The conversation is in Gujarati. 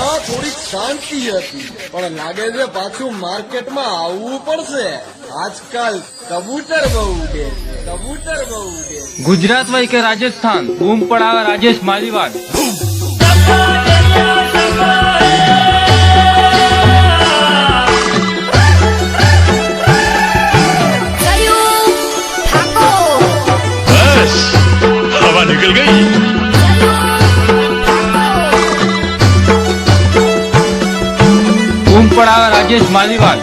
અહ જોરી શાંતી હતી પણ લાગે છે પાછું માર્કેટમાં આવવું પડશે આજકાલ કબૂટર બહુ ઊગે છે કબૂટર બહુ ઊગે છે ગુજરાતવાઈ કે રાજસ્થાન ભૂમ પડાવા રાજેશ માલીવાલ કબૂટર એલા કબૂટર કાયો થાકો હસ હવે નીકળ ગઈ પણ આવે રાજેશ માલીવાલ